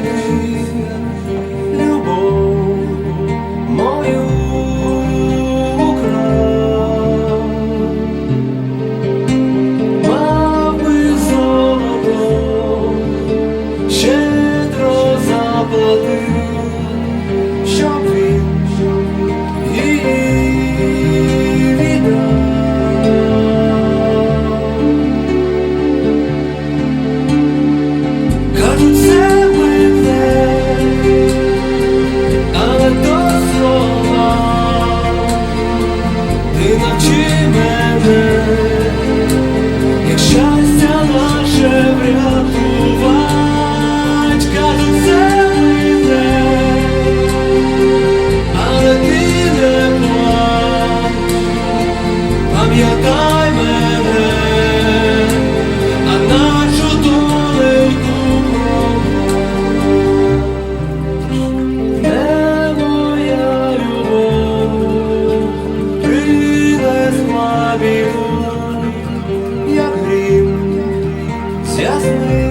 Hallelujah. славі, як грім з'яснив.